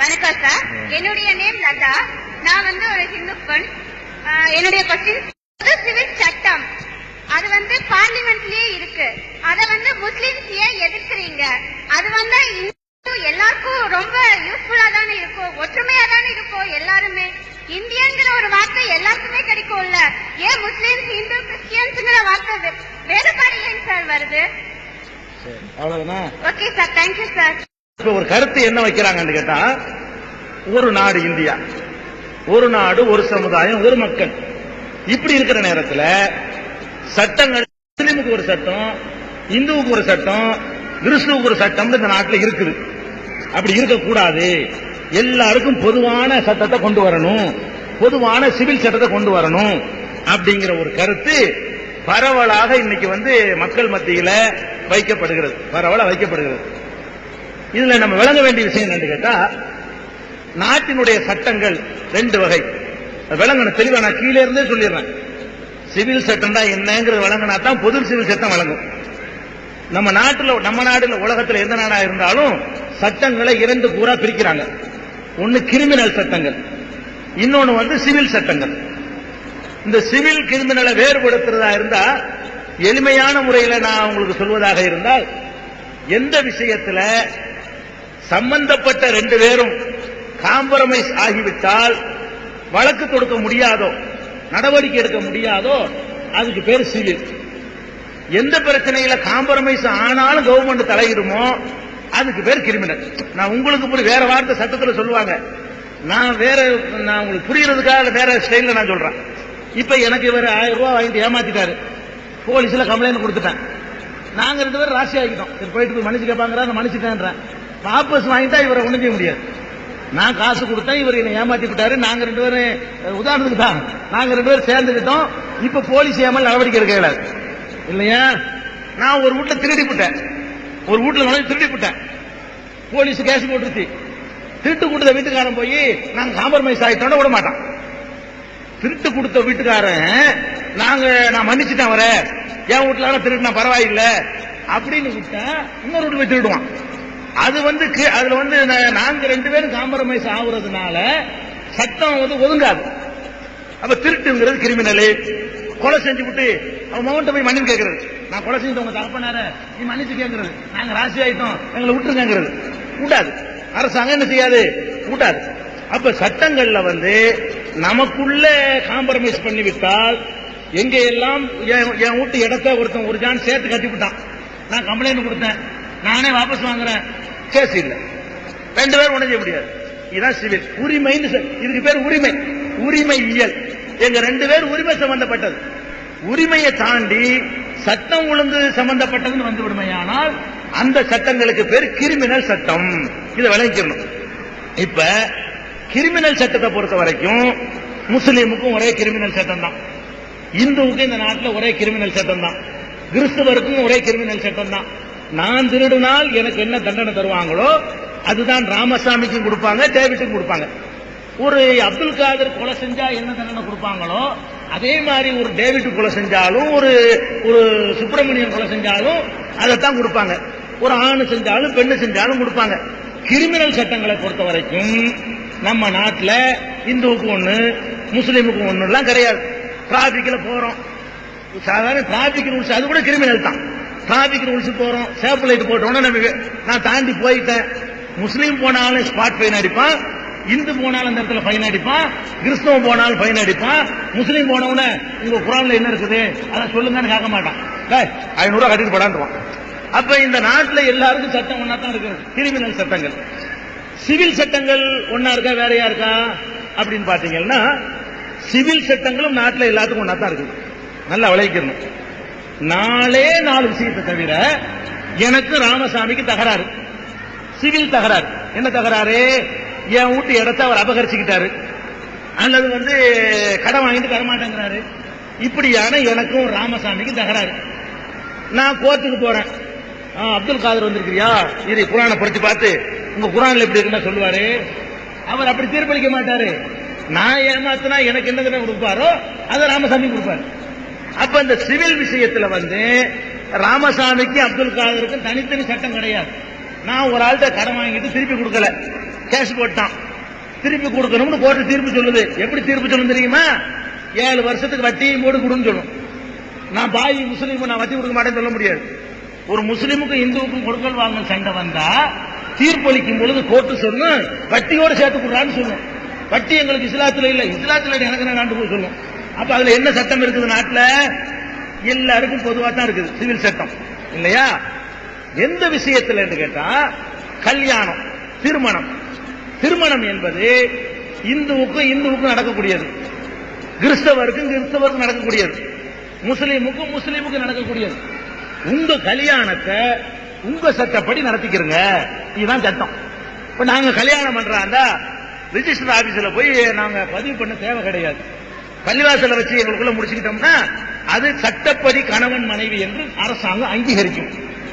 வணக்கம் சார் என்னுடைய நேம் லதா. நான் வந்து ஒரு ஹிந்து பெண். என்னுடைய கொஸ்டின் சிவில் சட்டம். அது வந்து பார்லிமெண்ட்லயே இருக்கு. அத வந்து முஸ்லிம்ஸ் ஏன் எதிர்க்கிறீங்க? அது வந்து எல்லாருக்கும் ரொம்ப யூஸ்ஃபுல்லா தானே இருக்கும். ஒற்றுமையா தானே இருக்கும் எல்லாருமே. இந்தியன்கிற ஒரு வார்த்தை எல்லாருக்குமே கிடைக்கும்ல. ஏன் முஸ்லிம்ஸ் இந்து கிறிஸ்டியன்ஸ்ங்கிற வார்த்தை வேறுபாடு ஏன் சார் வருது ஓகே சார் தேங்க்யூ சார் இப்ப ஒரு கருத்து என்ன வைக்கிறாங்கன்னு கேட்டா ஒரு நாடு இந்தியா ஒரு நாடு ஒரு சமுதாயம் ஒரு மக்கள். இப்படி இருக்கிற நேரத்துல சட்டங்கள் முஸ்லீமுக்கு ஒரு சட்டம் இந்துவுக்கு ஒரு சட்டம் கிறிஸ்துவுக்கு ஒரு சட்டம் இந்த நாட்டில் இருக்குது. அப்படி இருக்கக்கூடாது. எல்லாருக்கும் பொதுவான சட்டத்தை கொண்டு வரணும். பொதுவான சிவில் சட்டத்தை கொண்டு வரணும். அப்படிங்கிற ஒரு கருத்து பரவலாக இன்னைக்கு வந்து மக்கள் மத்தியில வைக்கப்படுகிறது. பரவலாக வைக்கப்படுகிறது. இதுல நம்ம விளங்க வேண்டிய விஷயம் என்னன்னு கேட்டா நாட்டினுடைய சட்டங்கள் ரெண்டு வகை. விளங்கணும். தெளிவா நான் கீழே இருந்தே சொல்லிடுறேன். சிவில் சட்டம் தான் என்னங்கிறது விளங்கினா தான் பொது சிவில் சட்டம் வழங்கும் நம்ம நாட்டில் நம்ம நாடுல உலகத்தில் எந்த நாடா இருந்தாலும் சட்டங்களை இரண்டு கூறா பிரிக்கிறாங்க. ஒன்னு கிரிமினல் சட்டங்கள். இன்னொன்னு வந்து சிவில் சட்டங்கள். இந்த சிவில் கிரிமினலை வேறுபடுத்துறதா இருந்தா எளிமையான முறையில் நான் உங்களுக்கு சொல்வதாக இருந்தால் எந்த விஷயத்துல சம்பந்தப்பட்ட ரெண்டு பேரும் காம்பரமைஸ் ஆகிவிட்டால் வழக்கு தொடுக்க முடியாதோ நடவடிக்கை எடுக்க முடியாதோ அதுக்கு பேர் சிவில் எந்த பிரச்சனையில காம்பரமைஸ் ஆனாலும் கவர்மெண்ட் தலையிடுமோ அதுக்கு பேர் கிரிமினல் நான் உங்களுக்கு புரிய வேற வார்த்தை சட்டத்தில் சொல்லுவாங்க. நான் வேற நான் உங்களுக்கு புரியறதுக்காக வேற ஸ்டைல நான் சொல்றேன். இப்ப எனக்கு இவர் ஆயிரம் ரூபாய் வாங்கிட்டு ஏமாத்திட்டாரு. போலீஸ்ல கம்ப்ளைண்ட் கொடுத்துட்டேன். நாங்க ரெண்டு பேரும் ராசி ஆகிட்டோம். போயிட்டு போய் மன்னிச்சு கேட்பாங்க நான் மன்னிச்சுட்டேன்றேன். வாபஸ் வாங்கிட்டா இவரை ஒண்ணும் செய்ய முடியாது. நான் காசு கொடுத்தேன் இவர் என்னை ஏமாத்தி விட்டாரு. நாங்க ரெண்டு பேரும் உதாரணத்துக்கு தான். நாங்க ரெண்டு பேரும் சேர்ந்துக்கிட்டோம். இப்ப போலீஸ் ஏமல் நடவடிக்கை எடுக்க கிடையாது இல்லையா? நான் ஒரு வீட்டுல திருடி விட்டேன் ஒரு வீட்டுல நுழைஞ்சு திருடி விட்டேன் போலீஸ் கேஸ் போட்டுருச்சு. திருட்டு கொடுத்த வீட்டுக்காரன் போய் நாங்க காம்ப்ரமைஸ் ஆகிட்டோட விட மாட்டான். திருட்டு கொடுத்த வீட்டுக்காரன் நாங்க நான் மன்னிச்சுட்டேன் அவரை. என் வீட்டுல திருட்டினா பரவாயில்லை. அப்படின்னு விட்டா இன்னொரு வீட்டு போய் திருடுவான். அது வந்து கி- அதுல வந்து நாங்க ரெண்டு பேரும் காம்ப்ரமைஸ் ஆகுறதுனால சட்டம் வந்து ஒதுங்காது. அப்ப திருட்டுங்கிறது கிரிமினலு கொலை செஞ்சு விட்டு அவன் மகன்கிட்ட போய் மன்னிப்பு கேட்கறது. நான் கொலை செஞ்சு உங்க தகப்பனார நீ மன்னிச்சு கேட்கறது. நாங்க ராசி ஆயிட்டோம் எங்களை விட்டுருங்கிறது கூட்டாது அரசாங்கம் என்ன செய்யாது? கூட்டாது அப்ப சட்டங்கள்ல வந்து நமக்குள்ள காம்ப்ரமைஸ் பண்ணி விட்டால் எங்க எல்லாம் என் என் வீட்டு இடத்த ஒருத்தன் ஒரு ஜான் சேர்த்து கட்டி விட்டான் நான் கம்ப்ளைண்ட் கொடுத்தேன். நானே வாபஸ் வாங்குறேன். கேஸ் இல்லை. ரெண்டு பேரும் ஒண்ணும் செய்ய முடியாது. இதுதான் சிவில். உரிமைன்னு சொல்- இதுக்கு பேர் உரிமை. உரிமை இயல் எங்க ரெண்டு பேர் உரிமை சம்பந்தப்பட்டது. உரிமையை தாண்டி சட்டம் ஒழுங்கு சம்பந்தப்பட்டதுன்னு வந்து விடுமையானால் அந்த சட்டங்களுக்கு பேர் கிரிமினல் சட்டம். இதை விளைவிக்கணும் இப்ப கிரிமினல் சட்டத்தை பொறுத்த வரைக்கும் முஸ்லீமுக்கும் ஒரே கிரிமினல் சட்டம் தான். இந்துவுக்கும் இந்த நாட்டில் ஒரே கிரிமினல் சட்டம் தான். கிறிஸ்துவருக்கும் ஒரே கிரிமினல் சட்டம் தான். நான் திருடினால் எனக்கு என்ன தண்டனை தருவாங்களோ அதுதான் ராமசாமிக்கும் கொடுப்பாங்க டேவிட்டுக்கும் கொடுப்பாங்க. ஒரு அப்துல் காதர் கொலை செஞ்சா என்ன தண்டனை கொடுப்பாங்களோ அதே மாதிரி ஒரு டேவிட் கொலை செஞ்சாலும் ஒரு ஒரு சுப்பிரமணியன் கொலை செஞ்சாலும் அதைத்தான் கொடுப்பாங்க. ஒரு ஆணு செஞ்சாலும் பெண்ணு செஞ்சாலும் கொடுப்பாங்க. கிரிமினல் சட்டங்களை பொறுத்த வரைக்கும் நம்ம நாட்டில் இந்துவுக்கு ஒன்று முஸ்லீமுக்கு ஒன்றுலாம் கிடையாது. டிராஃபிக்கில் போகிறோம் சாதாரண டிராபிக் ரூல்ஸ் அது கூட கிரிமினல் தான். டிராபிக் ரூல்ஸ் போறோம். சேஃப் லைட் போட்டோம்னா நமக்கு நான் தாண்டி போயிட்டேன். முஸ்லீம் போனாலும் ஸ்பாட் ஃபைன் அடிப்பான். இந்து போனாலும் அந்த இடத்துல ஃபைன் அடிப்பான். கிறிஸ்தவம் போனாலும் ஃபைன் அடிப்பான். முஸ்லீம் போனவனே உங்க குரான்ல என்ன இருக்குது? அதை சொல்லுங்கன்னு கேட்க மாட்டான். டேய், ஐநூறு கட்டிட்டு போடான்றான் அப்ப இந்த நாட்டுல எல்லாருக்கும் சட்டம் ஒன்னா தான் இருக்குது. கிரிமினல் சட்டங்கள். சிவில் சட்டங்கள் ஒன்னா இருக்கா? வேறையா இருக்கா? அப்படின்னு பாத்தீங்கன்னா சிவில் சட்டங்களும் நாட்டுல எல்லாத்துக்கும் ஒன்னா தான் இருக்குது. நல்லா விளைவிக்கணும் நாலே நாலு விஷயத்தை தவிர எனக்கு ராமசாமிக்கு தகராறு. சிவில் தகராறு. என்ன தகராறு? என் வீட்டு இடத்த அவர் அபகரிச்சுக்கிட்டாரு. அல்லது வந்து கடன் வாங்கிட்டு தரமாட்டேங்கிறாரு. இப்படியான எனக்கும் ராமசாமிக்கும் தகராறு. நான் கோர்ட்டுக்கு போறேன். ஆ, அப்துல் காதர் வந்திருக்கிறியா? இது குரானை படிச்சு பார்த்து உங்க குரான்ல எப்படி இருக்குன்னா சொல்லுவாரு. அவர் அப்படி தீர்ப்பளிக்க மாட்டாரு. நான் ஏமாத்தினா எனக்கு என்ன கொடுப்பாரோ அதை ராமசாமி கொடுப்பாரு. அப்ப இந்த சிவில் விஷயத்துல வந்து ராமசாமிக்கு அப்துல் காதருக்கும் தனித்தனி சட்டம் கிடையாது. நான் ஒரு ஆள்கிட்ட கடன் வாங்கிட்டு திருப்பி கொடுக்கல. கேஸ் போட்டான். திருப்பி கொடுக்கணும்னு கோர்ட்டு தீர்ப்பு சொல்லுது. எப்படி தீர்ப்பு சொல்லணும் தெரியுமா? ஏழு வருஷத்துக்கு வட்டியும் போடு கொடுன்னு சொல்லும். நான் பாய் முஸ்லீம் நான் வட்டி கொடுக்க மாட்டேன்னு சொல்ல முடியாது. ஒரு முஸ்லீமுக்கும் இந்துவுக்கும் கொடுக்கல் வாங்கல் சண்டை வந்தா தீர்ப்பளிக்கும் பொழுது கோர்ட்டு சொல்லணும் வட்டியோட சேர்த்து கொடுறான்னு சொல்லும். வட்டி எங்களுக்கு இஸ்லாத்துல இல்ல. இஸ்லாத்துல எனக்கு நான் போய் சொல்லும். அப்ப அதுல என்ன சட்டம் இருக்குது நாட்டில்? எல்லாருக்கும் பொதுவாக தான் இருக்குது சிவில் சட்டம். இல்லையா? எந்த விஷயத்துல கேட்டா கல்யாணம் திருமணம். திருமணம் என்பது இந்துவுக்கும் இந்துவுக்கும் நடக்கக்கூடியது. கிறிஸ்தவருக்கும் கிறிஸ்தவருக்கும் நடக்கக்கூடியது. முஸ்லீமுக்கும் முஸ்லீமுக்கும் நடக்கக்கூடியது. உங்க கல்யாணத்தை உங்க சட்டப்படி நடத்திக்கிறங்க. இதுதான் சட்டம். இப்ப நாங்க கல்யாணம் பண்றாண்டா ரிஜிஸ்டர் ஆபீஸ்ல போய் நாங்க பதிவு பண்ண தேவை கிடையாது. பள்ளிவாசல வச்சு எங்களுக்குள்ள முடிச்சுக்கிட்டோம்னா அது சட்டப்படி கணவன் மனைவி என்று அரசாங்கம் அங்கீகரிக்கும்.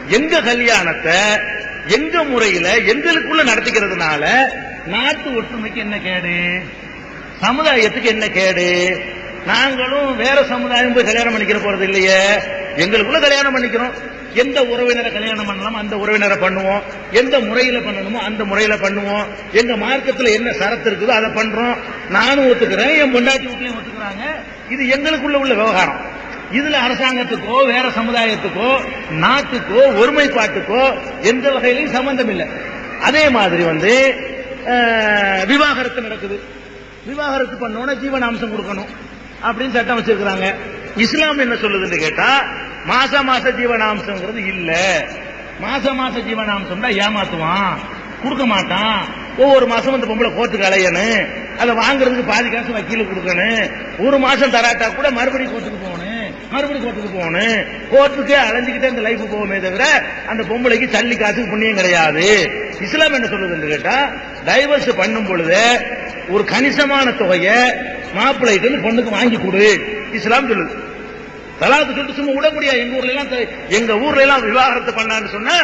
எங்க கல்யாணத்தை எங்க முறையில எங்களுக்குள்ள நடத்திக்கிறதுனால நாட்டு ஒற்றுமைக்கு என்ன கேடு? சமுதாயத்துக்கு என்ன கேடு? நாங்களும் வேற சமுதாயம் போய் கல்யாணம் பண்ணிக்கிற போறது இல்லையே. எங்களுக்குள்ள கல்யாணம் பண்ணிக்கிறோம். எந்த உறவினரை கல்யாணம் பண்ணலாம் அந்த உறவினரை பண்ணுவோம். எந்த முறையில பண்ணணுமோ அந்த முறையில பண்ணுவோம். எங்க மார்க்கத்துல என்ன சரத்து இருக்குதோ அதை பண்றோம். நானும் ஒத்துக்கிறேன் என் பொண்டாட்டி வீட்லயும் ஒத்துக்கிறாங்க. இது எங்களுக்குள்ள உள்ள விவகாரம். இதுல அரசாங்கத்துக்கோ வேற சமுதாயத்துக்கோ நாட்டுக்கோ ஒருமைப்பாட்டுக்கோ எந்த வகையிலையும் சம்பந்தம் இல்லை. அதே மாதிரி வந்து விவாகரத்து நடக்குது. விவாகரத்து பண்ணோன்னா ஜீவனாம்சம் கொடுக்கணும். அப்படின்னு சட்டம் வச்சிருக்கிறாங்க. இஸ்லாம் என்ன சொல்லுதுன்னு கேட்டா மாச மாச ஜீவனாம்சம்ங்கிறது இல்ல. மாச மாச ஜீவனாம்சம்னா ஏமாத்துவான் கொடுக்க மாட்டான். ஒவ்வொரு மாசம் இந்த பொம்பளை கோர்ட்டுக்கு அலையணும். அதை வாங்குறதுக்கு பாதி காசு வக்கீலுக்கு கொடுக்கணும். ஒரு மாசம் தராட்டா கூட மறுபடியும் கோர்ட்டுக்கு போகணும். மறுபடியும் கோர்ட்டுக்கு போகணும். கோர்ட்டுக்கே அலைஞ்சுக்கிட்டே இந்த லைஃப் போகுமே தவிர அந்த பொம்பளைக்கு சல்லி காசுக்கு புண்ணியம் கிடையாது. இஸ்லாம் என்ன சொல்லுதுன்னு கேட்டா டைவர்ஸ் பண்ணும் பொழுது ஒரு கணிசமான தொகையை மாப்பிள்ளைக்கு வந்து பொண்ணுக்கு வாங்கி கொடு. இஸ்லாம் சொல்லுது. தலாக்கு சொல்லிட்டு சும்மா விட முடியாது எங்க ஊர்ல எல்லாம் எங்க ஊர்ல எல்லாம் விவாகரத்து பண்ணான்னு சொன்னா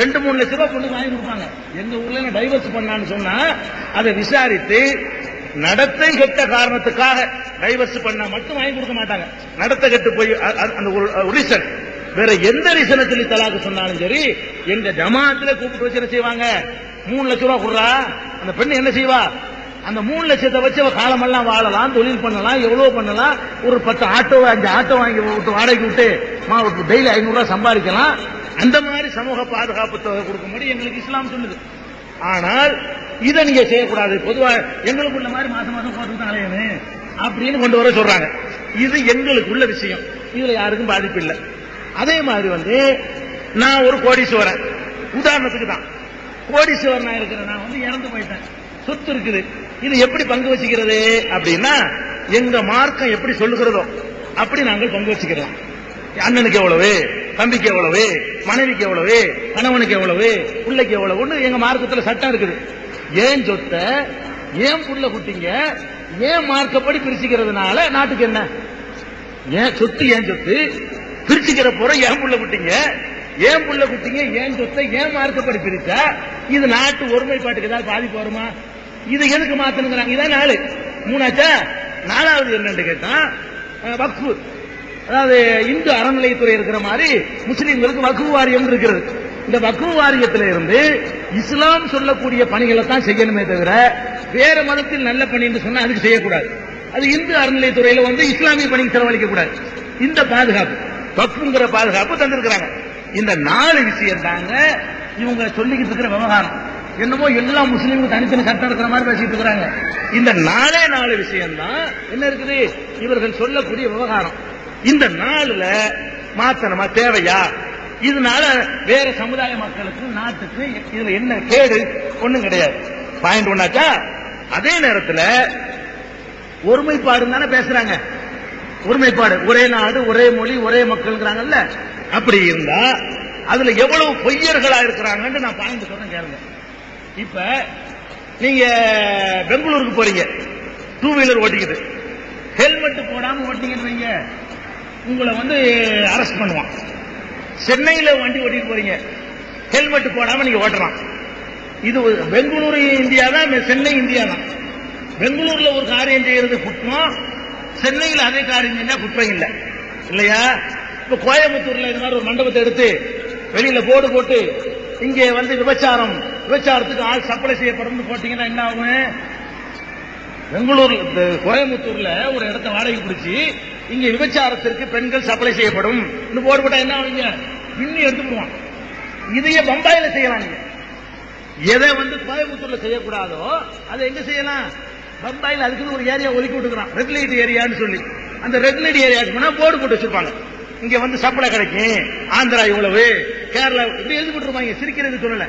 ரெண்டு மூணு லட்ச ரூபாய் பொண்ணுக்கு வாங்கி கொடுப்பாங்க. எங்க ஊர்ல டைவர்ஸ் பண்ணான்னு சொன்னா அதை விசாரித்து நடத்தை கெட்ட காரணத்துக்காக டைவர்ஸ் பண்ணா மட்டும் வாங்கி கொடுக்க மாட்டாங்க. நடத்தை கெட்டு போய் அந்த ஒரு ரீசன் வேற எந்த ரீசனை சொல்லி தலாக்கு சொன்னாலும் சரி எங்க ஜமாத்துல கூப்பிட்டு வச்சு என்ன செய்வாங்க? மூணு லட்சம் ரூபா கொடுறா? அந்த பெண் என்ன செய்வா? அந்த மூணு லட்சத்தை வச்சு அவ காலமெல்லாம் வாழலாம் தொழில் பண்ணலாம் எவ்வளவு பண்ணலாம். ஒரு பத்து ஆட்டோ அஞ்சு ஆட்டோ வாங்கி விட்டு வாடகைக்கு விட்டு மா டெய்லி ஐநூறு சம்பாதிக்கலாம். அந்த மாதிரி சமூக பாதுகாப்பு தொகை கொடுக்கும்படி எங்களுக்கு இஸ்லாம் சொல்லுது. ஆனால் இதை நீங்க செய்யக்கூடாது. பொதுவாக எங்களுக்குள்ள மாதிரி மாசம் மாசம் போட்டு தான் அலையணும் அப்படின்னு கொண்டு வர சொல்றாங்க. இது எங்களுக்குள்ள விஷயம். இதுல யாருக்கும் பாதிப்பு இல்லை. அதே மாதிரி வந்து நான் ஒரு கோடீஸ்வரன் உதாரணத்துக்கு தான். கோடீஸ்வரனா இருக்கிற நான் வந்து இறந்து போயிட்டேன். சொத்து இருக்குது. இது எப்படி பங்கு வச்சுக்கிறது அப்படின்னா எங்க மார்க்கம் எப்படி சொல்லுகிறதோ அப்படி நாங்கள் பங்கு வச்சுக்கிறோம் அண்ணனுக்கு எவ்வளவு? தம்பிக்கு எவ்வளவு? மனைவிக்கு எவ்வளவு? கணவனுக்கு எவ்வளவு? பிள்ளைக்கு எவ்வளவுன்னு எங்க மார்க்கத்துல சட்டம் இருக்குது. ஏன் சொத்த ஏன் புள்ள குட்டிங்க? ஏன் மார்க்கப்படி பிரிச்சுக்கிறதுனால நாட்டுக்கு என்ன? ஏன் சொத்து ஏன் சொத்து பிரிச்சுக்கிற போற ஏன் புள்ள குட்டிங்க? ஏன் புள்ள குட்டிங்க? ஏன் சொத்தை ஏன் மார்க்கப்படி பிரிச்சா? இது நாட்டு ஒருமைப்பாட்டுக்கு ஏதாவது பாதிப்பு வருமா? இது எதுக்கு மாத்தணுங்கிறாங்க. இதான் நாலு. மூணாச்சா? நாலாவது என்னன்னு கேட்டா வக்ஃபு. அதாவது இந்து அறநிலையத்துறை இருக்கிற மாதிரி முஸ்லீம்களுக்கு வக்ஃபு வாரியம் இருக்கிறது. இந்த வக்ஃபு வாரியத்தில் இருந்து இஸ்லாம் சொல்லக்கூடிய பணிகளை தான் செய்யணுமே தவிர வேற மதத்தில் நல்ல பணி என்று சொன்னா அதுக்கு செய்யக்கூடாது. அது இந்து அறநிலையத்துறையில வந்து இஸ்லாமிய பணிக்கு செலவழிக்க கூடாது. இந்த பாதுகாப்பு வக்ஃபுங்கிற பாதுகாப்பு தந்திருக்கிறாங்க. இந்த நாலு விஷயம் தாங்க இவங்க சொல்லிக்கிட்டு இருக்கிற விவகாரம். என்னமோ எல்லா முஸ்லீமும் தனித்தனி சட்டம் இருக்கிற மாதிரி பேசிட்டு இருக்கிறாங்க. இந்த நாலே நாலு விஷயம் தான் என்ன இருக்குது? இவர்கள் சொல்லக்கூடிய விவகாரம். இந்த நாளில் மாத்திரமா தேவையா? இதனால வேற சமுதாய மக்களுக்கு நாட்டுக்கு இதுல என்ன கேடு? ஒண்ணும் கிடையாது. பாயிண்ட் ஒன்னாச்சா அதே நேரத்தில் ஒருமைப்பாடு தானே பேசுறாங்க. ஒருமைப்பாடு. ஒரே நாடு ஒரே மொழி ஒரே மக்கள்ங்கிறாங்கல்ல? அப்படி இருந்தா அதுல எவ்வளவு பொய்யர்களா இருக்கிறாங்கன்னு நான் பாயிண்ட் சொல்றேன் கேளுங்க. இப்ப நீங்க பெங்களூருக்கு போறீங்க. டூ வீலர் ஓட்டிக்கிட்டு ஹெல்மெட் போடாம ஓட்டிக்கிட்டு உங்களை வந்து அரெஸ்ட் பண்ணுவான். சென்னையில வண்டி ஓட்டிட்டு போறீங்க. ஹெல்மெட் போடாம நீங்க ஓட்டலாம். இது ஒரு- பெங்களூரு இந்தியா தான் சென்னை இந்தியா தான். பெங்களூர்ல ஒரு காரியம் செய்யறது குற்றம் சென்னையில் அதே காரியம் செஞ்சா குற்றம் இல்லை. இல்லையா? இப்ப கோயம்புத்தூர்ல இது மாதிரி ஒரு மண்டபத்தை எடுத்து வெளியில போர்டு போட்டு இங்கே வந்து விபச்சாரம். விபச்சாரத்துக்கு ஆள் சப்ளை செய்யப்படும் போட்டீங்கன்னா என்ன ஆகும்? பெங்களூர்ல இந்த கோயம்புத்தூர்ல ஒரு இடத்த வாடகை பிடிச்சி இங்க விபச்சாரத்திற்கு பெண்கள் சப்ளை செய்யப்படும். போர்டு போட்டா என்ன ஆகுங்க? பின்னி எடுத்துடுவான் இதையே பம்பாயில செய்யலாம் எதை வந்து கோயம்புத்தூர்ல செய்யக்கூடாதோ அதை எங்க செய்யலாம்? பம்பாயில் அதுக்குன்னு ஒரு ஏரியா ஒதுக்கி விட்டுக்கிறான். ரெட் லைட் ஏரியான்னு சொல்லி. அந்த ரெட் லைட் ஏரியாவுக்கு போனா போர்டு போட்டு வச்சிருப்பாங்க. இங்க வந்து சப்ளை கிடைக்கும் ஆந்திரா இவ்வளவு. கேரளா இப்படி எழுதி போட்டுருப்பாங்க. சிரிக்கிறது சொல்லல.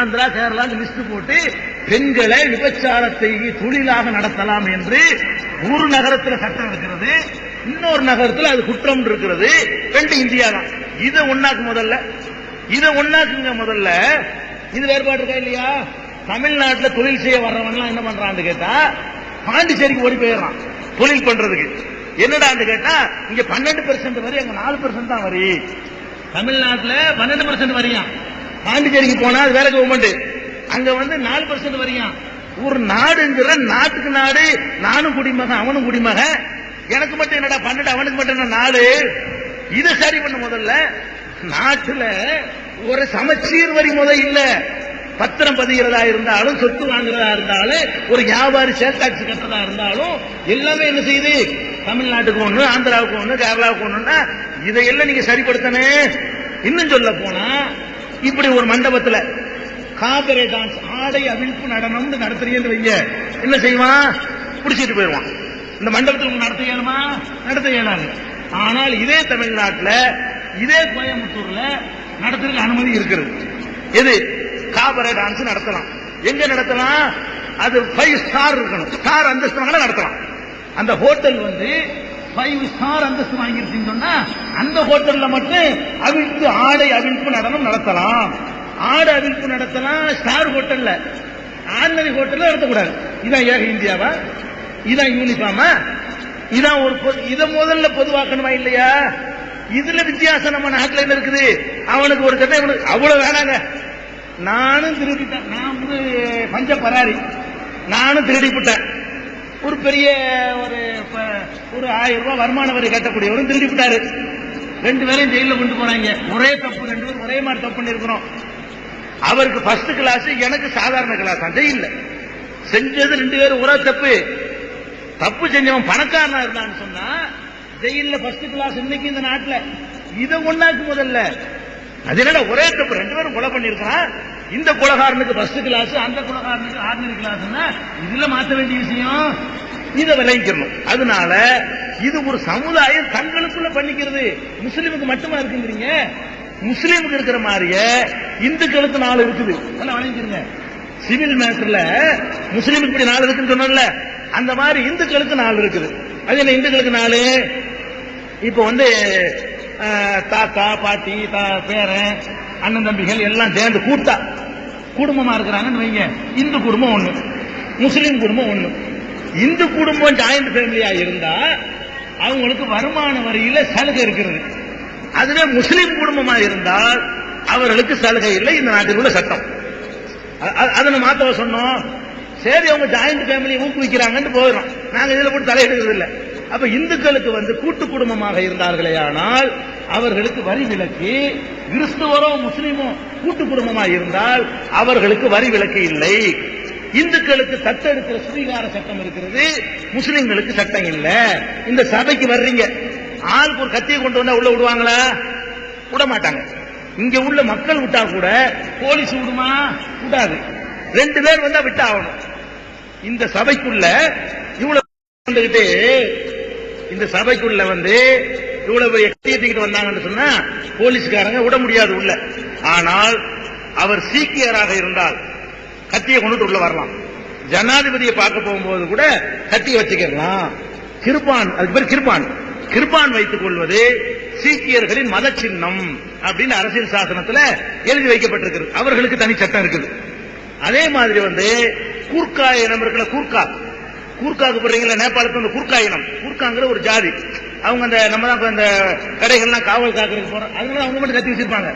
ஆந்திரா கேரளா லிஸ்ட் போட்டு பெண்களை விபச்சாரத்தை தொழிலாக நடத்தலாம் என்று ஒரு நகரத்தில் சட்டம் இருக்கிறது. இன்னொரு நகரத்தில் அது குற்றம் இருக்கிறது. ரெண்டு இந்தியா தான். இதை ஒன்னாக்கு முதல்ல. இதை ஒன்னாக்குங்க முதல்ல. இது வேறுபாடு இருக்கா இல்லையா? தமிழ்நாட்டில் தொழில் செய்ய வர்றவன்லாம் என்ன பண்றான்னு கேட்டா பாண்டிச்சேரிக்கு ஓடி போயிடுறான் தொழில் பண்றதுக்கு. என்னடான்னு கேட்டா இங்க பன்னெண்டு பெர்சென்ட் வரி அங்க நாலு பெர்சென்ட் தான் வரி. தமிழ்நாட்டில் பன்னெண்டு பெர்சென்ட் வரியாம். பாண்டிச்சேரிக்கு போனா அது வேற கவர்மெண்ட். அங்க வந்து நாலு பெர்சென்ட் வரியாம். ஒரு நாடுங்கிற நாட்டுக்கு நாடு நானும் குடிமகன் அவனும் குடிமகன். எனக்கு மட்டும் என்னடா பன்னெண்டு அவனுக்கு மட்டும் என்ன நாடு இதை சரி பண்ண முதல்ல. நாட்டுல ஒரு சமச்சீர் வரி முத இல்ல. பத்திரம் பதிகிறதா இருந்தாலும் சொத்து வாங்குறதா இருந்தாலும் ஒரு வியாபாரி சேல் டாக்ஸ் கட்டுறதா இருந்தாலும் எல்லாமே என்ன செய்யுது? தமிழ்நாட்டுக்கு ஒண்ணு ஆந்திராவுக்கு ஒண்ணு கேரளாவுக்கு ஒண்ணுன்னா இதையெல்லாம் நீங்க சரிப்படுத்தனே இன்னும் சொல்ல போனா இப்படி ஒரு மண்டபத்துல காபரே டான்ஸ் ஆடை அவிழ்ப்பு நடனம்னு நடத்துறீங்கன்னு வைங்க. என்ன செய்வான்? பிடிச்சிட்டு போயிடுவான். இந்த மண்டபத்தில் நடத்த இயலுமா? நடத்த இயலாது. ஆனால் இதே தமிழ்நாட்டில் இதே கோயம்புத்தூர்ல நடத்துறதுக்கு அனுமதி இருக்கிறது. எது? காபரை டான்ஸ் நடத்தலாம். எங்க நடத்தலாம்? அது ஃபைவ் ஸ்டார் இருக்கணும். ஸ்டார் அந்தஸ்து வாங்கல நடத்தலாம். அந்த ஹோட்டல் வந்து ஃபைவ் ஸ்டார் அந்தஸ்து வாங்கிருச்சுன்னு சொன்னா அந்த ஹோட்டல்ல மட்டும் அவிழ்த்து ஆடை அவிழ்ப்பு நடனம் நடத்தலாம். ஆடை அவிழ்ப்பு நடத்தலாம். ஸ்டார் ஹோட்டல்ல ஆர்டினரி ஹோட்டல்ல நடத்தக்கூடாது. இதான் ஏக இந்தியாவா? இதான் யூனிஃபார்மா இதான் ஒரு பொது- இதை முதல்ல பொதுவாக்கணுமா இல்லையா? இதுல வித்தியாசம் நம்ம நாட்டில் என்ன இருக்குது? அவனுக்கு ஒரு சட்டை இவனுக்கு அவ்வளவு வேணாங்க. நானும் திருடிட்டேன். நான் வந்து பஞ்ச பராரி. நானும் திருடிவிட்டேன் ஒரு பெரிய ஒரு ஒரு ஆயிரம் ரூபாய் வருமான வரி கட்டக்கூடியவரும் திருடி ரெண்டு பேரும் ஜெயில கொண்டு போனாங்க. ஒரே தப்பு ரெண்டு பேரும் ஒரே மாதிரி தப்பு பண்ணிருக்கிறோம். அவருக்கு ஃபர்ஸ்ட் கிளாஸ் எனக்கு சாதாரண கிளாஸ் அந்த இல்லை செஞ்சது ரெண்டு பேரும் ஒரே தப்பு. தப்பு செஞ்சவன் பணக்காரனா இருந்தான்னு சொன்னா ஜெயில்ல ஃபர்ஸ்ட் கிளாஸ் இன்னைக்கு இந்த நாட்டுல. இதை ஒன்னாக்கு முதல்ல. அது என்னடா ஒரே தப்பு. ரெண்டு பேரும் கொலை பண்ணிருக்கான் இந்த குலகாரனுக்கு ஃபர்ஸ்ட் கிளாஸ் அந்த குலகாரனுக்கு ஆர்டினரி கிளாஸ்னா இதுல மாத்த வேண்டிய விஷயம். இதை விளைவிக்கணும். அதனால இது ஒரு சமுதாயம் தங்களுக்குள்ள பண்ணிக்கிறது. முஸ்லீமுக்கு மட்டுமா இருக்குங்கிறீங்க? முஸ்லீமுக்கு இருக்கிற மாதிரியே இந்துக்களுக்கு நாலு இருக்குது. நல்லா வணங்கிருங்க சிவில் மேட்டர்ல முஸ்லீமுக்கு இப்படி நாலு இருக்குன்னு சொன்னோம்ல அந்த மாதிரி இந்துக்களுக்கு நாலு இருக்குது. அது என்ன இந்துக்களுக்கு நாலு இப்போ வந்து தாத்தா பாட்டி தா- பேரன் அண்ணன் தம்பிகள் எல்லாம் சேர்ந்து கூட்டா. குடும்பமா இருக்கிறாங்கன்னு வைங்க. இந்து குடும்பம் ஒண்ணு முஸ்லீம் குடும்பம் ஒண்ணு. இந்து குடும்பம் ஜாயிண்ட் ஃபேமிலியா இருந்தா அவங்களுக்கு வருமான வரியில சலுகை இருக்கிறது. அதுவே முஸ்லீம் குடும்பமா இருந்தால் அவர்களுக்கு சலுகை இல்லை. இந்த நாட்டில் உள்ள சட்டம் அதனை மாத்தவ சொன்னோம். சரி அவங்க ஜாயிண்ட் ஃபேமிலியை ஊக்குவிக்கிறாங்கன்னு போயிடும். நாங்க இதுல கூட தலையிடுறது இல்லை. அப்ப இந்துக்களுக்கு வந்து கூட்டு குடும்பமாக இருந்தார்களே ஆனால் அவர்களுக்கு வரி விலக்கு கிறிஸ்துவரோ முஸ்லீமோ கூட்டு குடும்பமாக இருந்தால் அவர்களுக்கு வரி விலக்கு இல்லை. இந்துக்களுக்கு தத்தெடுக்கிற சுவீகார சட்டம் இருக்கிறது. முஸ்லிம்களுக்கு சட்டம் இல்ல. இந்த சபைக்கு வர்றீங்க. ஆளுக்கு ஒரு கத்தியை கொண்டு வந்தா உள்ள விடுவாங்களா? விட மாட்டாங்க இங்க உள்ள மக்கள் விட்டா கூட போலீஸ் விடுமா? விடாது. ரெண்டு பேர் வந்தா விட்டு ஆகணும் இந்த சபைக்குள்ள இவ்வளவு வந்துகிட்டு இந்த சபைக்குள்ள வந்து இவ்வளவு பெரிய கத்தியை வந்தாங்கன்னு சொன்னா போலீஸ்காரங்க விட முடியாது உள்ள. ஆனால் அவர் சீக்கியராக இருந்தால் கத்தியை கொண்டுட்டு உள்ள வரலாம். ஜனாதிபதியை பார்க்க போகும்போது கூட கத்தியை வச்சுக்கலாம் கிருப்பான் அதுக்கு பேர் கிருப்பான் கிருபான் வைத்துக் கொள்வது சீக்கியர்களின் மத சின்னம் அப்படின்னு அரசியல் சாசனத்தில் எழுதி வைக்கப்பட்டிருக்கிறது. அவர்களுக்கு தனி சட்டம் இருக்குது. அதே மாதிரி வந்து கூர்க்கா இனம் இருக்கிற கூர்க்கா. கூர்க்காக்கு போடுறீங்களா நேபாளத்துல இந்த கூர்க்கா இனம். கூர்க்காங்கிற ஒரு ஜாதி. அவங்க அந்த நம்ம தான் இந்த கடைகள்லாம் காவல் காக்கிறதுக்கு போறோம். அதனால அவங்க மட்டும் கத்தி வச்சிருப்பாங்க.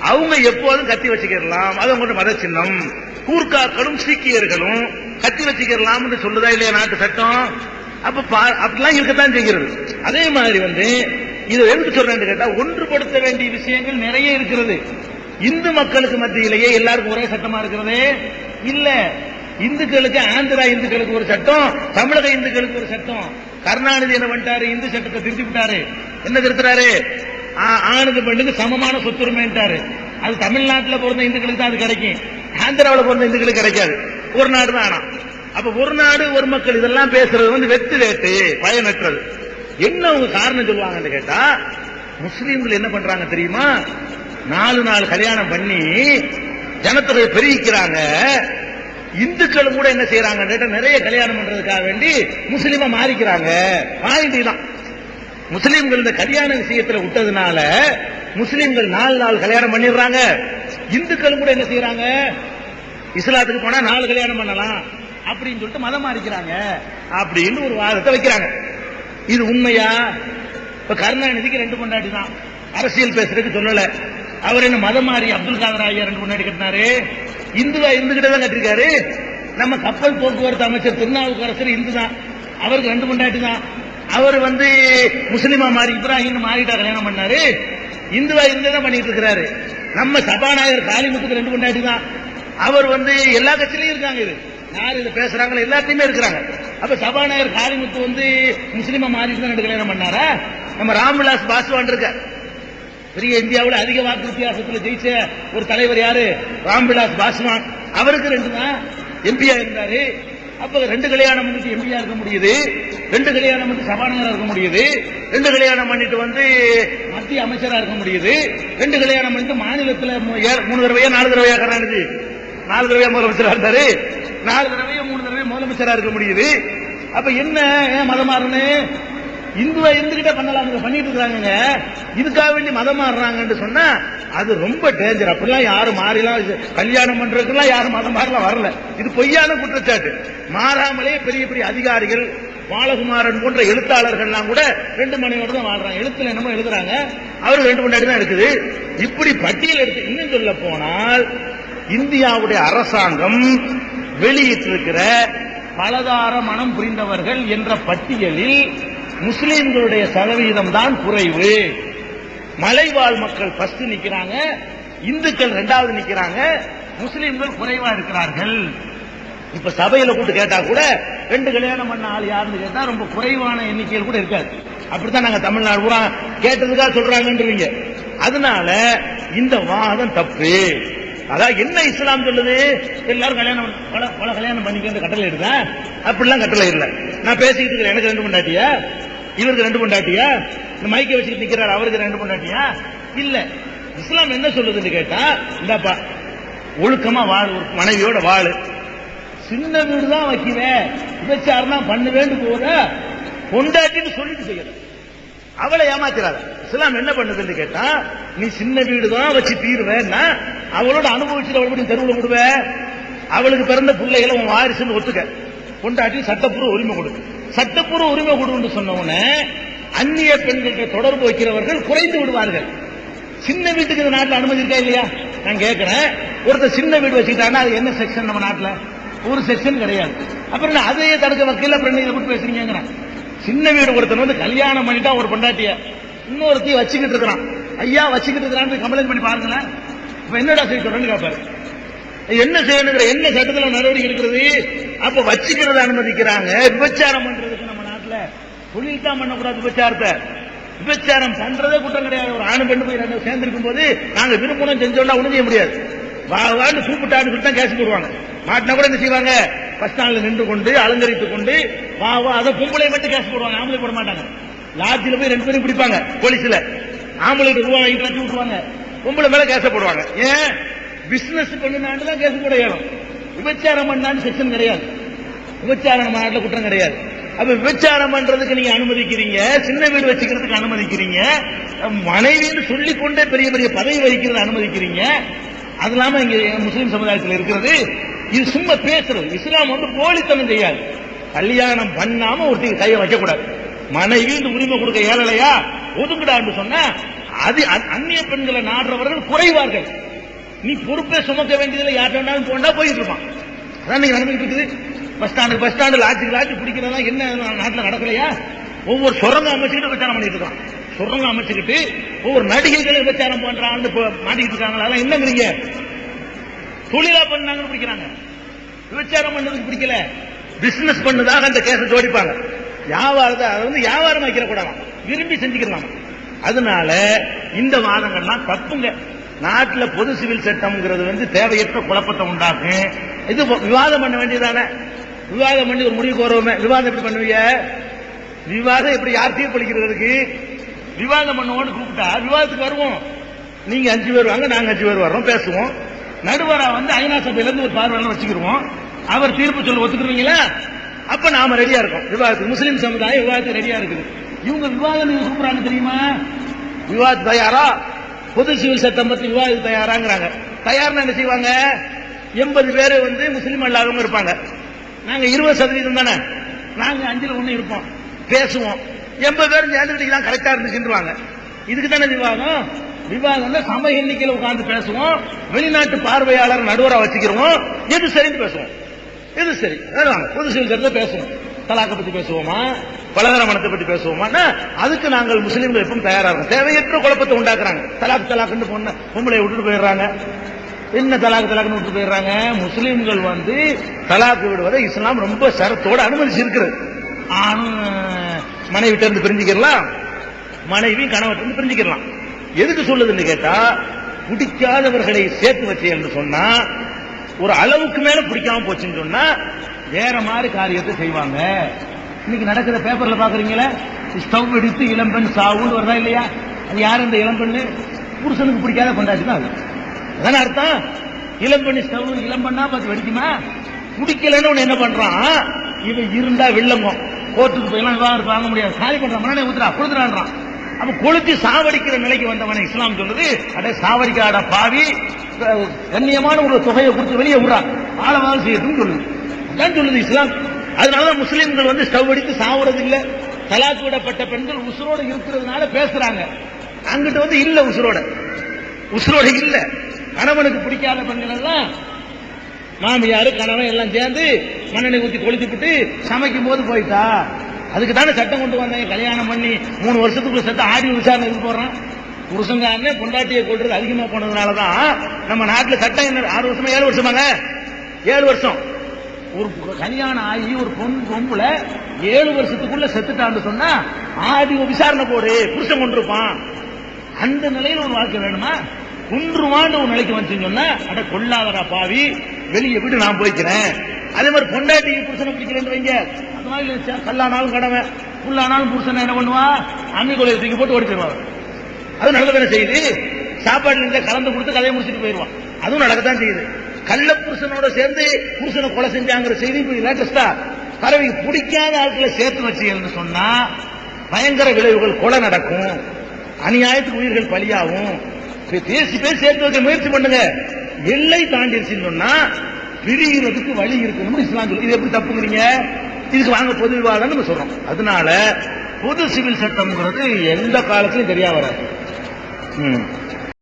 அவங்க எப்போதும் கத்தி வச்சுக்கிடலாம். அது அவங்களோட மத சின்னம். கூர்க்காக்களும் சீக்கியர்களும் கத்தி வச்சுக்கிடலாம்னு சொல்லுதா இல்லையா நாட்டு சட்டம்? அப்ப பா- அப்படிலாம் இருக்கத்தான் செய்கிறது. அதே மாதிரி வந்து இதை எதுக்கு சொல்றேன்னு கேட்டா ஒன்றுபடுத்த வேண்டிய விஷயங்கள் நிறைய இருக்கிறது. இந்து மக்களுக்கு மத்தியிலேயே எல்லாருக்கும் ஒரே சட்டமா இருக்கிறதே? இல்ல. இந்துக்களுக்கு ஆந்திரா இந்துக்களுக்கு ஒரு சட்டம் தமிழக இந்துக்களுக்கு ஒரு சட்டம். கருணாநிதி என்ன பண்ணிட்டாரு? இந்து சட்டத்தை திருத்தி விட்டாரு. என்ன திருத்துறாரு? ஆ- ஆணுக்கு பெண்ணுக்கு சமமான சொத்துரிமைன்ட்டாரு. அது தமிழ்நாட்டில் பிறந்த இந்துக்களுக்கு தான் அது கிடைக்கும். ஆந்திராவில் பிறந்த இந்துக்களுக்கு கிடைக்காது. ஒரு நாடு தான் ஆனா. அப்ப ஒரு நாடு ஒரு மக்கள் இதெல்லாம் பேசுறது வந்து வெத்து வேட்டு பயனற்றது. என்ன அவங்க காரணம் சொல்லுவாங்கன்னு கேட்டா முஸ்லீம்கள் என்ன பண்றாங்க தெரியுமா? நாலு நாள் கல்யாணம் பண்ணி ஜனத்தொகை பெருகிக்கிறாங்க. இந்துக்களும் கூட என்ன செய்யறாங்க நிறைய கல்யாணம் பண்றதுக்காக வேண்டி முஸ்லீமா மாறிக்கிறாங்க. பாயிண்ட் தான் முஸ்லீம்கள் இந்த கல்யாண விஷயத்துல விட்டதுனால முஸ்லீம்கள் நாலு நாள் கல்யாணம் பண்ணிடுறாங்க. இந்துக்களும் கூட என்ன செய்யறாங்க இஸ்லாத்துக்கு போனா நாலு கல்யாணம் பண்ணலாம். அப்படின்னு சொல்லிட்டு மதம் மாறிக்கிறாங்க. அப்படின்னு ஒரு வாதத்தை வைக்கிறாங்க. இது உண்மையா? இப்ப கருணாநிதிக்கு ரெண்டு கொண்டாடி தான். அரசியல் பேசுறதுக்கு சொல்லல. அவர் என்ன மதம் மாறி அப்துல் காதர் ஐயா ரெண்டு முன்னாடி கட்டினாரு? இந்துவா இருந்துகிட்டே தான் கட்டிருக்காரு. நம்ம கப்பல் போக்குவரத்து அமைச்சர் திருநாவுக்கரசர் இந்து தான் அவருக்கு ரெண்டு பொண்டாட்டி தான். அவர் வந்து முஸ்லிமா மாறி இப்ராஹிம் மாறிட்டா கல்யாணம் பண்ணாரு. இந்துவா இருந்தே தான் பண்ணிட்டு இருக்கிறாரு. நம்ம சபாநாயகர் காளிமுத்துக்கு ரெண்டு பொண்டாட்டி தான். அவர் வந்து எல்லா கட்சியிலையும் இருக்காங்க இது. யார் இதை பேசுறாங்களோ எல்லாத்தையுமே இருக்கிறாங்க. அப்ப சபாநாயகர் காளிமுத்து வந்து முஸ்லிமா மாறிட்டு தான் ரெண்டு கல்யாணம் பண்ணாரா? நம்ம ராம்விலாஸ் பாஸ்வான் இருக்கார். பெரிய இந்தியாவில் அதிக வாக்கு வித்தியாசத்தில் ஜெயிச்ச ஒரு தலைவர் யாரு? ராம்விலாஸ் பாஸ்வான். அவருக்கு ரெண்டு தான் எம்பியா இருந்தாரு. அப்ப ரெண்டு கல்யாணம் பண்ணிட்டு எம்பியா இருக்க முடியுது. ரெண்டு கல்யாணம் பண்ணிட்டு சபாநாயகரா இருக்க முடியுது. ரெண்டு கல்யாணம் பண்ணிட்டு வந்து மத்திய அமைச்சரா இருக்க முடியுது. ரெண்டு கல்யாணம் பண்ணிட்டு மாநிலத்தில் மூணு தடவையா நாலு தடவையா கருணாநிதி நாலு தடவையா முதலமைச்சரா இருந்தாரு. நாலு தடவையா மூணு தடவையா முதலமைச்சரா இருக்க முடியுது. அப்ப என்ன ஏன் இந்துவா இருந்துகிட்டே பண்ணலாம் பண்ணிட்டு இருக்காங்க இதுக்காக வேண்டி மதம் மாறுறாங்கன்னு சொன்னா அது ரொம்ப டேஞ்சர் அப்படிலாம் யாரும் மாறிலாம் இது கல்யாணம் பண்றதுக்கெல்லாம் யாரும் மதம் மாறலாம் வரல. இது பொய்யான குற்றச்சாட்டு. மாறாமலே பெரிய பெரிய அதிகாரிகள் பாலகுமாரன் போன்ற எழுத்தாளர்கள்லாம் கூட ரெண்டு மணி தான் வாழ்றாங்க. எழுத்துல என்னமோ எழுதுறாங்க. அவருக்கு ரெண்டு மணி தான் இருக்குது. இப்படி பட்டியல் எடுத்து இன்னும் சொல்ல போனால் இந்தியாவுடைய அரசாங்கம் வெளியிட்டிருக்கிற பலதார மனம் புரிந்தவர்கள் என்ற பட்டியலில் முஸ்லீம்களுடைய சதவீதம் தான் குறைவு. மலைவாழ் மக்கள் ஃபர்ஸ்ட் நிக்கிறாங்க இந்துக்கள் ரெண்டாவது நிக்கிறாங்க முஸ்லீம்கள் குறைவா இருக்கிறார்கள். இப்ப சபையில கூட்டு கேட்டா கூட ரெண்டு கல்யாணம் பண்ண ஆள் யாருன்னு கேட்டா ரொம்ப குறைவான எண்ணிக்கையில் கூட இருக்காது. அப்படித்தான் நாங்க தமிழ்நாடு பூரா கேட்டதுக்காக சொல்றாங்கன்றீங்க. அதனால இந்த வாதம் தப்பு. அதான் என்ன இஸ்லாம் சொல்லுது? எல்லாரும் கல்யாணம் பல பல கல்யாணம் பண்ணிக்க கட்டளை எடுத்தேன் அப்படிலாம் கட்டளை இல்லை நான் பேசிக்கிட்டு இருக்கிறேன். எனக்கு ரெண்டு பொண்டாட்டியா? இவருக்கு ரெண்டு பொண்டாட்டியா? இந்த மைக்கை வச்சுட்டு நிக்கிறாரு அவருக்கு ரெண்டு பொண்டாட்டியா? இல்ல. இஸ்லாம் என்ன சொல்லுதுன்னு கேட்டா இந்தாப்பா ஒழுக்கமா வாழ் ஒரு மனைவியோட வாழ். சின்ன வீடு தான் வைக்குவேன் விபச்சாரம் தான் பண்ணுவேன்னு போற பொண்டாட்டின்னு சொல்லிட்டு செய்யல. அவளை ஏமாத்திராத. இஸ்லாம் என்ன பண்ணுதுன்னு கேட்டா நீ சின்ன வீடு தான் வச்சு தீருவேன்னா அவளோட அனுபவிச்சுட்டு அவளை தெருவில் விடுவ. அவளுக்கு பிறந்த பிள்ளைகளை உன் வாரிசுன்னு ஒத்துக்க. பொண்டாட்டி சட்டப்பூர்வ உரிமை கொடு. சட்டப்பூர்வ உரிமை கொடுன்னு சொன்ன உடனே அந்நிய பெண்களுக்கு தொடர்பு வைக்கிறவர்கள் குறைந்து விடுவார்கள். சின்ன வீட்டுக்கு இந்த நாட்டில் அனுமதி இருக்கா இல்லையா? நான் கேட்கிறேன். ஒருத்தர் சின்ன வீடு வச்சுக்கிட்டாங்கன்னா அது என்ன செக்ஷன் நம்ம நாட்டில்? ஒரு செக்ஷன் கிடையாது. அப்புறம் என்ன அதையே தடுக்க வக்கீல அப்புறம் என்ன இதை பத்தி பேசுறீங்கிறேன் சின்ன வீடு ஒருத்தன் வந்து கல்யாணம் பண்ணிட்டா ஒரு பொண்டாட்டிய. இன்னொருத்தையும் வச்சுக்கிட்டு இருக்கிறான். ஐயா வச்சுக்கிட்டு இருக்கிறான்னு கம்ப்ளைண்ட் பண்ணி பாருங்களேன். இப்போ என்னடா செய்ய சொல்றேன்னு கேட்பாரு. என்ன செய்யணுங்கிற என்ன சட்டத்தில் நடவடிக்கை இருக்கிறது அப்ப வச்சுக்கிறத அனுமதிக்கிறாங்க. விபச்சாரம் பண்றதுக்கு நம்ம நாட்டில் தொழில் தான் பண்ணக்கூடாது விபச்சாரத்தை. விபச்சாரம் பண்றதே குற்றம் கிடையாது. ஒரு ஆணு பெண்ணு போய் ரெண்டு சேர்ந்திருக்கும் போது நாங்க விருப்பம் செஞ்சோம்னா ஒண்ணும் செய்ய முடியாது. வா வான்னு கூப்பிட்டான்னு சொல்லி தான் கேஸ் போடுவாங்க. மாட்டினா கூட என்ன செய்வாங்க? பஸ் ஸ்டாண்ட்ல நின்று கொண்டு அலங்கரித்துக் கொண்டு வா வா அதை பொம்பளை மட்டும் கேஸ் போடுவாங்க. ஆம்பளை போட மாட்டாங்க. லாட்ஜில் போய் ரெண்டு பேரும் பிடிப்பாங்க. போலீஸ்ல. ஆம்பளை ரூபா வாங்கி கட்டி விட்டுருவாங்க. பொம்பளை மேல கேச போடுவாங்க. ஏன்? பிசினஸ் பண்ணினாண்டு தான் கேஸ் போட இயலும் விபச்சாரம் பண்ணான்னு செக்ஷன் கிடையாது. விபச்சாரம் நாட்டில் குற்றம் கிடையாது. அப்ப விபச்சாரம் பண்றதுக்கு நீங்க அனுமதிக்கிறீங்க சின்ன வீடு வச்சுக்கிறதுக்கு அனுமதிக்கிறீங்க மனைவின்னு சொல்லிக்கொண்டே பெரிய பெரிய பதவி வகிக்கிறத அனுமதிக்கிறீங்க. அது இல்லாம இங்க முஸ்லீம் சமுதாயத்தில் இருக்கிறது. இது சும்மா பேசுறது. இஸ்லாம் வந்து போலித்தனம் செய்யாது. கல்யாணம் பண்ணாம ஒருத்தர் கையை வைக்கக்கூடாது. மனைவி இந்த உரிமை கொடுக்க ஏழலையா ஒதுக்குடான்னு சொன்னா அது அந்நிய பெண்களை நாடுறவர்கள் குறைவார்கள். நீ பொறுப்பை சுமக்க வேண்டியதுல யார்கிட்ட வேண்டாலும் போண்டா போயிட்டு இருப்பான். அதான் நீங்க நடந்துட்டு இருக்குது. பஸ் ஸ்டாண்டு பஸ் ஸ்டாண்டு லாட்ஜுக்கு லாட்ஜு பிடிக்கிறதா என்ன நாட்டில் நடக்கலையா? ஒவ்வொரு சுரங்க அமைச்சுக்கிட்டு விசாரணை பண்ணிட்டு இருக்கான். சுரங்கம் அமைச்சுக்கிட்டு ஒவ்வொரு நடிகைகளை விபச்சாரம் பண்றான்னு மாட்டிக்கிட்டு இருக்காங்களா? அதெல்லாம் என்னங்கிறீங்க தொழிலா பண்ணாங்கன்னு பிடிக்கிறாங்க. விபச்சாரம் பண்ணதுக்கு பிடிக்கல. பிசினஸ் பண்ணதாக அந்த கேஸை ஜோடிப்பாங்க. வியாபாரத்தை அதை வந்து வியாபாரம் வைக்கிற கூடாது விரும்பி செஞ்சுக்கலாம் அதனால இந்த வாதங்கள்லாம் தப்புங்க. நாட்டில் பொது சிவில் சட்டம்ங்கிறது வந்து தேவையற்ற குழப்பத்தை உண்டாக்கும் இது விவாதம் பண்ண வேண்டியதானே? விவாதம் பண்ணி ஒரு முடிவுக்கு வருவோமே. விவாதம் எப்படி பண்ணுவீங்க? விவாதம் எப்படி யார் தீர்ப்பளிக்கிறதுக்கு விவாதம் பண்ணுவோம்னு கூப்பிட்டா விவாதத்துக்கு வருவோம். நீங்க அஞ்சு பேர் வாங்க நாங்க அஞ்சு பேர் வர்றோம் பேசுவோம். நடுவரா வந்து ஐநா சபையில இருந்து ஒரு பார்வையாளர் வச்சுக்கிருவோம். அவர் தீர்ப்பு சொல்ல ஒத்துக்குறீங்களா அப்ப நாம ரெடியா இருக்கோம். விவாதத்துக்கு முஸ்லீம் சமுதாயம் விவாதத்துக்கு ரெடியா இருக்குது. இவங்க விவாதம் நீங்க கூப்பிடுறாங்க தெரியுமா? விவாதம் தயாரா? பொது சிவில் சட்டம் பத்தி விவாதம் தயாராங்கிறாங்க. தயார்னா என்ன செய்வாங்க? எண்பது பேர் வந்து முஸ்லீம் அல்லாதவங்க இருப்பாங்க. நாங்க இருபது சதவீதம் தானே? நாங்க அஞ்சில் ஒண்ணு இருப்போம். பேசுவோம். எண்பது பேரும் சேர்ந்துக்கிட்டீங்களா கரெக்டா இருந்துச்சுருவாங்க இதுக்கு தானே விவாதம்? விவாதம்னா சம எண்ணிக்கையில் உட்கார்ந்து பேசுவோம். வெளிநாட்டு பார்வையாளர் நடுவரா வச்சுக்கிறோம். எது சரின்னு பேசுவோம். எது சரி? வாங்க பொது சிவில் சட்டத்தை பேசுவோம். தலாக்க பத்தி பேசுவோமா? பலதர மனத்தை பத்தி பேசுவோமா? அதுக்கு நாங்கள் முஸ்லீம்கள் எப்பவும் தயாரா இருக்கோம் தேவையற்ற குழப்பத்தை உண்டாக்குறாங்க. தலாக் தலாக்குன்னு பொண்ணு பொம்பளை விட்டுட்டு போயிடுறாங்க. என்ன தலாக் தலாக்குன்னு விட்டு போயிடுறாங்க? முஸ்லீம்கள் வந்து தலாக்கு விடுவதை இஸ்லாம் ரொம்ப சரத்தோட அனுமதிச்சு இருக்கிறது ஆணும் மனைவிட்ட இருந்து பிரிஞ்சுக்கலாம் மனைவி கணவர்கிட்ட இருந்து பிரிஞ்சுக்கிடலாம் எதுக்கு சொல்லுதுன்னு கேட்டா பிடிக்காதவர்களை சேர்த்து வச்சு என்று சொன்னா ஒரு அளவுக்கு மேல பிடிக்காம போச்சுன்னு சொன்னா வேற மாதிரி காரியத்தை செய்வாங்க. இன்னைக்கு நடக்கிற பேப்பர்ல பாக்குறீங்களா? ஸ்டவ் வெடித்து இளம்பெண் சாவுன்னு வருதா இல்லையா? அது யார் அந்த இளம்பெண்ணு? புருஷனுக்கு பிடிக்காத கொண்டாச்சு தான் அது. அதான அர்த்தம்? இளம்பெண்ணு ஸ்டவ் இளம்பெண்ணா பார்த்து வெடிக்குமா? பிடிக்கலன்னு ஒன்று என்ன பண்றான்? இவன் இருந்தா வில்லங்கம். கோர்ட்டுக்கு போயெல்லாம் விவாதம் வாங்க முடியாது. சாரி பண்றான் மண்ணை ஊத்துறா கொடுத்துறான்றான் அப்ப கொளுத்தி சாவடிக்கிற நிலைக்கு வந்தவனை இஸ்லாம் சொல்லுது. அட சாவடிக்காட பாவி கண்ணியமான ஒரு தொகையை கொடுத்து வெளியே விடுறான் ஆழமாக செய்யட்டும் சொல்லுது. தான் சொல்லுது இஸ்லாம். அதனாலதான் முஸ்லீம்கள் வந்து ஸ்டவ் அடித்து சாவுறது இல்ல தலாக்கு விடப்பட்ட பெண்கள் உசுரோடு இருக்கிறதுனால பேசுறாங்க. அங்கிட்ட வந்து இல்ல உசுரோட. உசுரோட இல்ல. கணவனுக்கு பிடிக்காத பெண்கள் எல்லாம் மாமியாரு கணவன் எல்லாம் சேர்ந்து மண்ணெண்ணெய் ஊத்தி கொளுத்தி விட்டு சமைக்கும் போது போயிட்டா. அதுக்கு தானே சட்டம் கொண்டு வந்தாங்க. கல்யாணம் பண்ணி மூணு வருஷத்துக்குள்ள சட்டம் ஆடி விசாரணை இது போடுறான். புருஷங்காரனே பொண்டாட்டியை கொள்றது அதிகமா போனதுனாலதான் நம்ம நாட்டுல சட்டம் என்ன? ஆறு வருஷமா? ஏழு வருஷமாங்க? ஏழு வருஷம். ஒரு கல்யாணம் ஆகி ஒரு பொன் பொம்புல ஏழு வருஷத்துக்குள்ள செத்துட்டான்னு சொன்னா ஆதி விசாரணை போடு புருஷன் கொண்டிருப்பான் அந்த நிலையில ஒரு வாழ்க்கை வேணுமா? குன்றுவான்னு ஒரு நிலைக்கு வந்துச்சுன்னு சொன்னா அட கொள்ளாதரா பாவி வெளியே விட்டு நான் போய்க்கிறேன். அதே மாதிரி பொண்டாட்டி புருஷனை பிடிக்கிறேன்னு வைங்க. அந்த மாதிரி கல்லானாலும் கடவை புல்லானாலும் புருஷனை என்ன பண்ணுவா? அம்மி கொலையை தூக்கி போட்டு ஓடி போயிடுவான் அது வேலை செய்யுது. சாப்பாடுல இருந்தே கலந்து கொடுத்து கதையை முடிச்சுட்டு போயிடுவான் அதுவும் நடக்கத்தான் செய்யுது. கள்ள புருஷனோட சேர்ந்து புருஷனை கொலை செஞ்சாங்கிற செய்தி இப்படி லேட்டஸ்டா பறவை பிடிக்காத ஆட்களை சேர்த்து வச்சீங்கன்னு சொன்னா பயங்கர விளைவுகள் கொலை நடக்கும். அநியாயத்துக்கு உயிர்கள் பலியாகும். பேசி பேசி சேர்த்து வைக்க முயற்சி பண்ணுங்க. எல்லை தாண்டிருச்சுன்னு சொன்னா பிரிகிறதுக்கு வழி இருக்கணும்னு இஸ்லாம் சொல்லி இது எப்படி தப்புங்கிறீங்க? இதுக்கு வாங்க பொது விவாதம் நம்ம சொல்றோம். அதனால பொது சிவில் சட்டம்ங்கிறது எந்த காலத்திலும் தெரியா வராது. ம்.